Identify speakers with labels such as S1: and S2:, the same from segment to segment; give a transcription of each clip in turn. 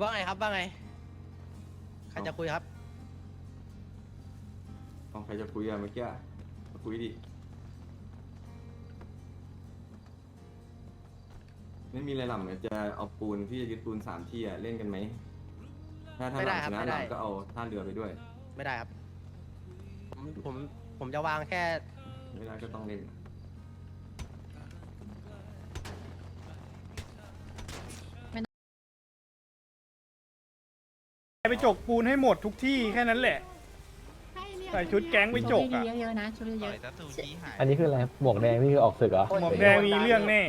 S1: ว่าไงครับว่าไงใครจะคุยครับ
S2: เอาใครจะคุยอะเมื่อกี้อะมาคุยดิ ไม่มีอะไรหรอกเดี๋ยวจะเอาปูนพี่จะยึดปูนสามที่อะเล่นกันไหม ถ้าถ้า
S1: ไม่
S2: ห
S1: ได้
S2: ลัง
S1: ครั
S2: ช
S1: บ
S2: นะ
S1: ไม่ได้
S2: หลังก็เอาท่าเรือไปด้วย
S1: ไม่ได้ครับ ผมผมผมจะวางแค่
S2: ไม่ได้ก็ต้องเล่น
S3: ไปจกปูนให้หมดทุกที่แค่นั้นแหละ ใส่ชุดแก๊งไปจกอะ
S4: เยอะๆนะชุดเยอะ
S5: อันนี้คืออะไร หมวกแดงนี่คือออกศึกเหรอ
S3: หมวกแดงมีเรื่องแน่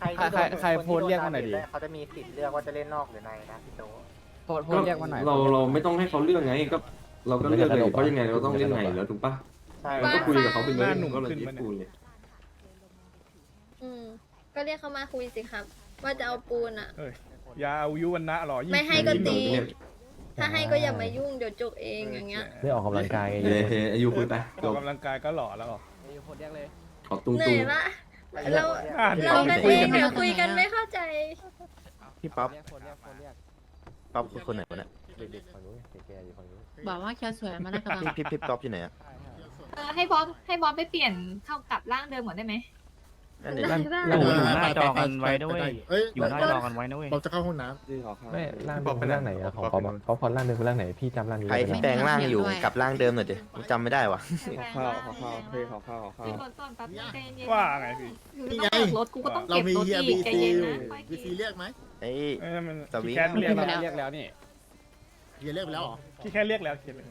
S6: ใครใครใครโพสเรียกมาหน่อยดิ เขาจะมีสิทธิ์เลือกว่าจะเล่นนอกหรือในนะพี่โต
S4: โพสโพสเรียกมาหน่อย
S2: เราเราไม่ต้องให้เขาเลือกไงก็ เราก็เลือกเลยเพราะยังไงเราต้องเล่นในอยู่แล้วถูกปะ
S6: ใช่
S2: เราก็คุยกับเขาไปเลย
S3: หน้าหนุ่ม
S2: ก็เลย
S3: ขึ้น
S2: ยึด
S3: มาเนี่ย
S2: ปูนเลย
S7: อืมก็เรียกเขามาคุยสิครับ ว่าจะเอาปูนอะ
S3: เอ้ยอยาเอายุวันนะหรอยิ่ง
S7: ไม่ให้ก็ตี
S2: เนี่ย
S7: ถ้าให้ก็อย่ามายุ่งเดี๋ยวจกเองอย่างเงี้ย
S5: ไม่ออกกำลังกายไง
S2: เฮ้ยเฮ้ยอายุคุยไป
S3: อ
S2: จ
S3: อก
S2: บ
S3: กำลังกายก็หล่อแล้วเหรอ
S4: โพสเรียกเลย
S2: ขอตุ้ง
S7: เหนื่
S2: ตุ้
S7: องยละเรา
S3: อะ
S7: เรากันเองเดี๋ยวคุยกันไม่เข้าใจ
S6: พี่ป๊อป
S4: เรียกโพสเรียกโพสเรียก
S6: ป๊อปคือคนไหนวะเนี่ย
S5: เด็กๆฝั่งนู้นแก่ๆอยู่ฝั่งนู้น
S4: ๆบอกว่าแคสวยมาแล้วกำลัง
S6: พี่พี่ป๊อปอยู่ไหนอะ
S8: เออให้บอสให้บอสไปเปลี่ยนเข้ากับร่างเดิมก่อนได้ไหม
S6: นั่นเดี๋ยว
S7: ได้ได้
S9: อยู่อยู่หน้าจอกันไว้ด้วย
S10: เอ้ย
S9: อยู่หน้าจอกันไว้นะเว้ย
S10: เราจะเข้าห้องน้
S5: ไม่ร่างเดิมคือร่างไหนอะของป๊อปอะป๊อปพอร่างเดิมคือร่างไหนพี่จำร่างนี้
S6: ใคร
S5: ได้ไหม
S6: ที่แปลงร่างอยู่กับร่างเดิมหน่อยดิผมจำไม่ได้ว่ะ
S8: ข้าวข้าวข้าวเฮ้ยข้าวข้าวข้าวรถก่อนแป๊บนึงใจเย็น
S3: ว่าไงพี่
S8: คือต้องเปิดรถกูก็ต้องำ
S10: เรา
S8: เก็บ
S10: มี
S8: รถ
S10: เฮีย
S8: อี
S10: บี
S8: กใจ
S10: ซี
S8: เย็น
S10: อยู่
S8: นะค่อย
S10: บีซี
S8: เก็บ
S10: เรียกไหม
S6: ไอ้
S3: เอ้ยมัน
S6: สวิ
S3: พี่
S6: ง
S3: แคทเรียก
S4: เรี
S3: แล้ว
S4: ยกแล้วนี่
S10: เฮียเรียกไปแล้วเหรอ
S3: พี่แคทเรียกแล้วเขียนเลย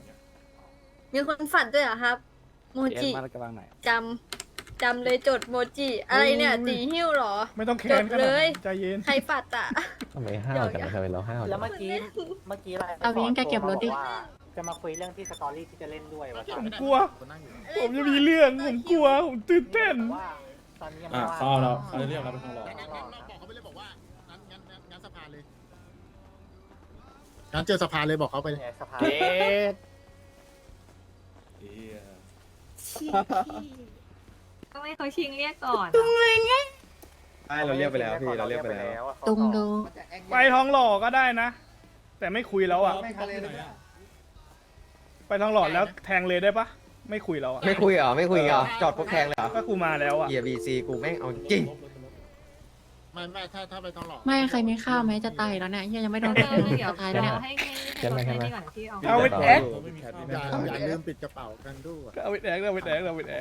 S7: มีคนฝันด้วยเหรอครับ โม
S4: เรียก
S7: จิ
S4: มาแล้วกำลังไหน
S7: จำ จำเลยจดโมจิ อะไรเนี่ยตีหิ้วเหรอ
S3: ไม่ต้องแค้นข
S7: จด
S3: นาด
S7: เล
S3: นั้
S7: ย
S3: นใจเย็น
S7: ใครปัดอะ
S5: ทำไมห้าวจังทำไมเราห้าวจั
S6: แล้ว
S5: ง
S6: เมื่อกี้ เมื่อกี้อะไร
S4: เอาวิ่งแกเก็บรถดิ
S6: ว่าจะมาคุยเรื่องที่สตอรี่ที่จะเล่นด้วยว่า
S3: ผมกลัว
S10: คนนั่งอยู่
S3: ผมจะมีเรื่อง ผมกลัว ผมตื่นเต้น
S6: ว่าตอนนี้ยัง
S9: อะ
S6: ไม่ว่าง
S9: เข้าแล้วเขาเรียกเราไปห้องรอ
S10: งั้นงั้นงั้นบอกเขาไปเลยบอกว่า งั้นงั้นงั้นงั้นสภาเลย งั้นเจอสภาเลยบอกเขาไปเลย
S6: เนี่ยสภา
S8: ต้องให้เขาชิงเรียกก่อน
S6: ใช่เราเรียกไปแล้วพี่เราเรียกไปแล้ว
S4: ตุงดู
S3: ไปทองหล่อก็ได้นะ แต่ไม่คุยแล้วอะไปทองหล่อแล้วแทงเลยได้ปะไม่คุยแล้วอะ
S6: ไม่คุยเหรอ ไม่คุยเหรอ จอดพบแทงเลยเหรอ
S3: ก็กูมาแล้วอะ
S6: เฮียบีซีกูแม่งเอาจริง
S10: ไม่ไม่ถ้าถ้าไปทองหล่อ
S4: ไม่ใครมีข้าวไหมจะตายแล้วเนี่ยเฮียยังไม่โดน
S8: เออเดี๋ยว
S4: จะตาย
S8: เดี๋
S4: แล้ว
S8: ยว
S4: เนี่ย
S8: ให้ให้ให้รถให้นี่ก่อนที่เอา
S3: เอาไปแอก
S10: อย่าอย่าลืมปิดกระเป๋ากันด้วย
S3: เอาไปแอกเอาไปแอกเอาไปแอ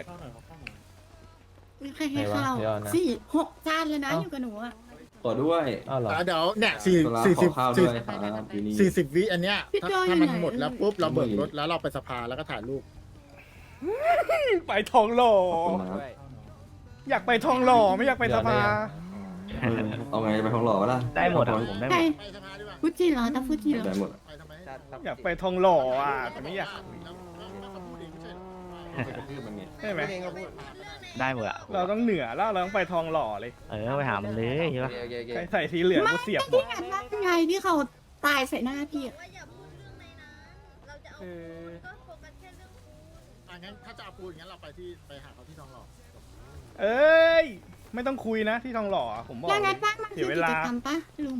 S3: ก
S4: ใครให้ข้าวสี่หกจานเลยนะอยู่กับหนูอะ
S2: ขอด้วย
S5: อ้าวเหรอ
S10: อะเดี๋ยวเนี่ยสี่
S2: สุรา
S10: สี่
S2: ข
S10: สิ
S2: อบข้าวด้
S10: สี่
S2: วย
S10: สิบ
S2: ครับปีนี้
S10: สี่สิบวิอันเนี้ย
S4: พี่
S10: ถ้า
S4: โจ้อยู่
S10: ถ้ามัน
S4: ไหน
S10: หมดแล้วปุ๊บเราเบิกรถแล้วเราไปสภาแล้วก็ถ่ายรูป
S3: ไปทองหล่อ
S2: ขอบคุณครับ
S3: อยากไปทองหล่อไม่อยากไปสภา
S2: เออเอาไงไปทองหล่อวะล่ะ
S9: ได้หมดอะผมได้หม
S4: ใคร
S9: ด
S10: ไปสภาดีกว่า
S4: ฟูจิเหรอถ้าฟูจิเหรอ
S2: ได้หมด
S10: ไปทำไม
S3: อยากไปทองหล่ออะแต่ไม่อยาก
S10: แล้ว ไป
S2: กระทืบมันไง
S3: ใช่ไหม
S9: ได้หมดอะ
S3: เราต้องเหนือแล้วเราต้องไปทองหล่อเลย
S9: เออไปหามันเลยใช่ปะ
S3: ใครใส่สีเหลืองกูเสียบหมด
S4: งานว่าไงที่เขาตายใส่หน้าพี่อะ
S7: ว่าอย่าพูดเรื่องในนั้นเราจะเอา
S3: เอ
S7: ปู
S3: อน
S7: ก็โฟกัสแค่เรื่องปูน
S10: อะงั้นถ้าจะเอาปูนอย่างนั้นเราไปที่ไปหาเขาที่ทองหล่อ
S3: เอ้ย ไม่ต้องคุยนะที่ทองหล่ออะผมบอก
S4: แล้ว
S3: เล
S4: งั
S3: ย
S4: ดบ้างมัน
S3: เสี
S4: คื
S3: ย
S4: อ
S3: เว
S4: กิ
S3: ลา
S4: จกรรมปะลุง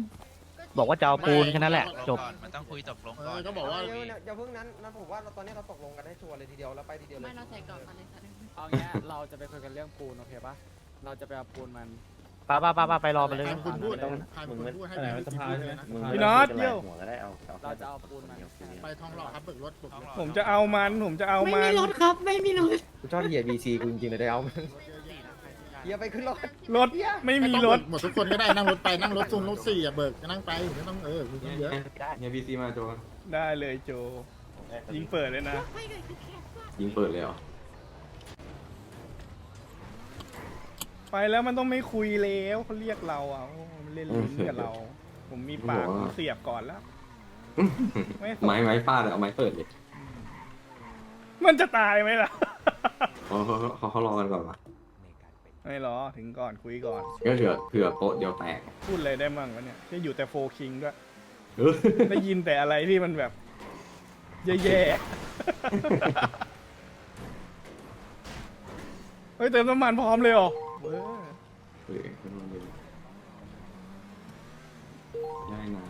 S9: บอกว่าจะเอาปูนแค่นั้นแหละ จบ
S1: มันต้องคุยจบลง
S10: เออก็บอกว่า
S6: อย่าเพิ่งนั้นนะผมว่าเราตอนนี้เราตกลงกันให้ชัวร์เลยทีเดียวแล้วไปทีเดียวเล
S4: ไม่
S6: ย
S4: เราใส่กรอบกันเลยค่ะ
S11: เอาเงี้ยเราจะไปคุยกันเรื่องปูนโอเคปะเราจะไปเอาปูนมัน
S9: ป้าป้าป้าป้าไปรอไปเลย
S10: ใครเป็นคนพูดใครเป็นคนพูดให้ไปที่พูดเลยนะ
S3: พี่น็อตเยี่ยว
S11: เราจะเอาปูนมัน
S10: ไปทองหล่อครับเบิกรถเบิกรถ
S3: ผมจะเอามัน ผมจะเอา
S4: ไม่
S3: มั
S4: มี
S3: น
S4: รถครับ ไม่มีรถ
S6: กูชอบเฮียบีซีกูจริงๆเลยได้เอาเฮียไปขึ้นรถ
S3: รถไม่มีรถ
S10: หมดทุกคนก็ได้นั่งรถไปนั่งรถซุงรถสี่อะเบิกนั่งไปไม่ต้องเออคุยเยอะ
S2: เนี่ยพีซีมาโจ
S3: ได้เลยโจ ยิงเปิดเลยนะ
S2: ยิงเปิดเลยเหรอ
S3: ไปแล้วมันต้องไม่คุยแล้วเขาเรียกเราอะโอ้มันเล่นลิ้นกับเรา ผมมีปากผมเสียบก่อนแล้ว ไม่สน
S2: ไม้ไม้ฟาดอะเอาไม้เปิดเลย
S3: มันจะตายไหมล่ะ
S2: เขาเขาเขาเขารอกันก่อนวะ
S3: ไม่หรอถึงก่อนคุยก่อน
S2: ก็เผื่อเผื่อโป๊ะเดียวแตก
S3: พูดอะไรได้มั่งวะเนี่ยจะอยู่แต่โฟคิงด้วย
S2: เออ
S3: ได้ยินแต่อะไรที่มันแบบแย่ๆ เฮ้ยเติมน้ำมันพร้อมเลยเหรอเว้ย
S2: เออขึ้นมาเลยได้นะ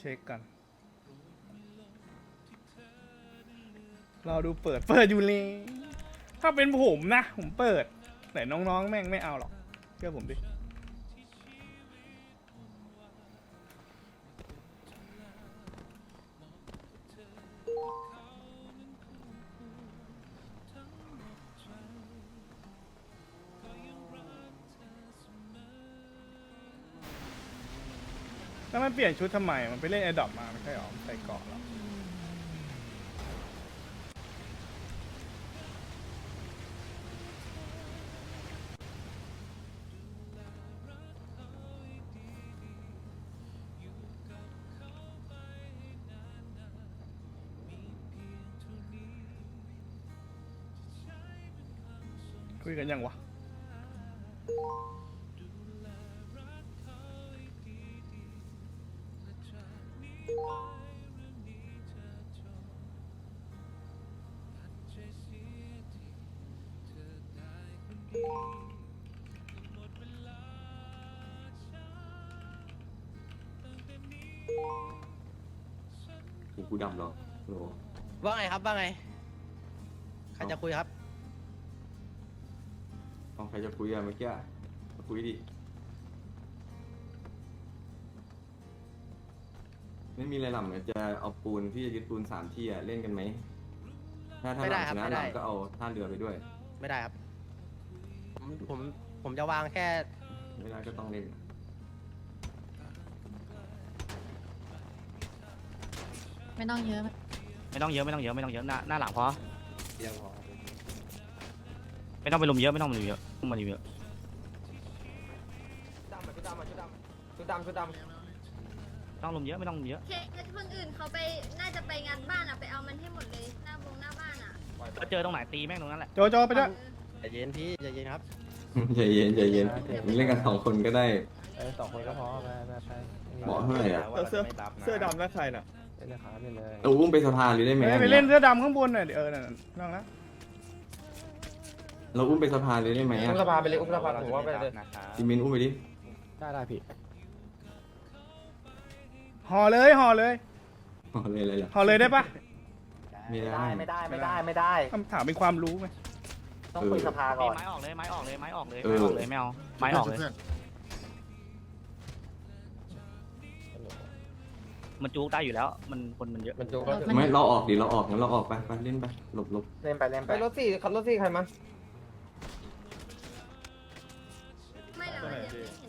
S3: เช็คกันเราดูเปิดเปิดอยู่เลยถ้าเป็นผมนะ ผมเปิด แต่น้องๆ แม่งไม่เอาหรอกเชื่อผมดิ แล้วมันเปลี่ยนชุดทำไม มันไปเล่นแอดดอปมาไม่ใช่หรอใส่เกาะหรอคุยกันยังวะ
S2: กูกูดำเหรอโห
S1: ว่าไงครับว่าไงใครจะคุยครับ
S2: เอาใครจะคุยอะเมื่อกี้มาคุยดิ ไม่มีอะไรหรอกเดี๋ยวจะเอาปูนพี่จะยึดปูนสามที่อะเล่นกันไหม ถ้าถ้า
S1: ไม่
S2: ห
S1: ได้
S2: ลัง
S1: ครั
S2: ช
S1: บ
S2: นะ
S1: ไม่
S2: ห
S1: ได้
S2: ลังก็เอาท่าเรือไปด้วย
S1: ไม่ได้ครับ ผมผมผมจะวางแค่
S2: ไม่ได้ก็ต้องเล่น
S4: ไม่ต้องเยอะ
S9: ไม่ต้องเยอะไม่ต้องเยอะไม่ต้องเยอะหน้าหน้าหลังพอไม่ต้องไปลุมเยอะไม่ต้องไปลุมเยอะไม่ต้องมาลุมเยอะ
S6: ชุดดำชุดดำชุดดำชุดดำชุดดำ
S9: ไม่ ต้องลุมเยอะไม่ต้องลุมเยอะ
S7: เคสคนอื่นเขาไปน่าจะไปงานบ้านอะไปเอามันให้หมดเลยหน้าวงหน้าบ้านอะ
S9: ก็เจอตรงไหนตีแม่งตรงนั้นแหละ
S3: โจโจไปด้วย
S1: ใจเย็นพี่ใจเย็นครับ
S2: ใจเย็นใจเย็นเล่นกันสองคนก็ได้
S5: เออสองคนก็พอไปไปไป
S2: เหมาะเท่าไหร่อะ
S3: เสื้อเสื้อดำแล้วใครน่ะ
S5: เล่นเลยครับเล่นเลย
S2: เราอุ้มไปสะพานเลยได้ไหม
S3: ไปเล่นเสื้อดำข้างบนหน่อยดิเออนั่นนั่งนะ
S2: เราอุ้มไปสะพานเลยได้ไหม
S6: อุ้
S2: อะ
S6: มสภาไปเลยอุ้มสภาผมว่าไปเลย
S2: จิมินอุ้มไปดิ
S5: ได้ได้พี่
S3: ห่อเลยห่อเลย
S2: เอาเลยเลยเหรอ
S3: ห่อเลยได้ปะ
S2: ไม่ได้
S6: ไม่ได้ไม่ได้ไม่ได้
S3: คำถามเป็นความรู้ไหม
S6: ต้องคุยสภาก่อน
S9: ไม้ออกเลยไม้ออกเลยไม้ออกเลย
S2: เอ
S9: ไม้
S2: อ
S9: ออกเลยไม่เอาไม้ออกเลย
S10: พื่น
S9: มันจูกได้อยู่แล้ว มันคนมันเยอะ
S6: มันจู
S2: ไม่เราออกดิเราออกงั้นเราออกไปไปเล่นไปหลบหลบ
S6: เล่นไปเล่นไปรถสี่ขับรถสี่ใครมัน
S7: ไม่หรอกมันยังไม่เห็นหรอก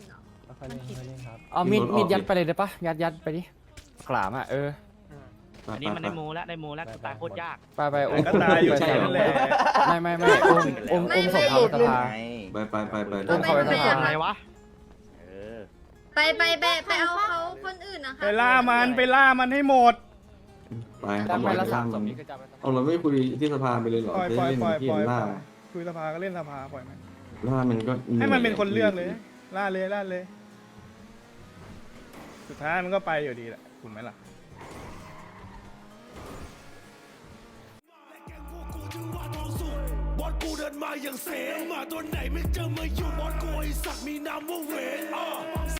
S5: ค่อยๆเล่นค่อยๆเล่นครับ
S2: เอามีดมีดยัดไปเลย
S5: ได้ปะยัดยัดไปดิขลามอะเออ
S2: ไป
S9: อันนี้มัน
S2: ไป
S9: ได้มูแล้วได้มูแล้วตายโคตรยาก
S5: ไปไปอุ้ม
S3: ก็ตายอยู่
S5: ไป
S3: แค่นั้นแหละ
S5: ไม่ไม่ไม่อุ้มอุ้มอุ้มส่งเขาสภา
S2: ไปไปไปไป
S5: อุ้มเขาไปสภา
S9: อะไรวะ
S7: ไปไปไปไปเอาเขาคนอื่นนะคะ
S3: ไปล่ามันไปล่ามันให้หมด
S2: ไป
S5: ได้
S2: ตำร
S5: ไป
S2: วจ
S5: ละ
S2: ไป
S5: สา
S2: ล่าม
S5: ศ
S2: มั
S5: พ
S2: น
S5: นี้ก็จะไปสภา
S2: เอาเราไม่คุยที่สภาไปเลยเหรอ
S3: ปล่อย
S2: จะ
S3: ปล่อย
S2: เล่น
S3: ปล่อย
S2: ที่
S3: ปล่อย
S2: ล่า
S3: คุยสภาก็เล่นสภาปล่อยมัน
S2: ล่ามันก็
S3: ให้มันเป็นคนเลือกเลย ล่าเลยล่าเลย สุดท้ายมันก็ไปอยู่ดีแหละถูกไหมล่ะ
S12: บอสกูเดินมาอย่างเสมาตัวไหนไม่เจอมาอยู่บอสกูไอสัตว์มีนามว่าเวนอะ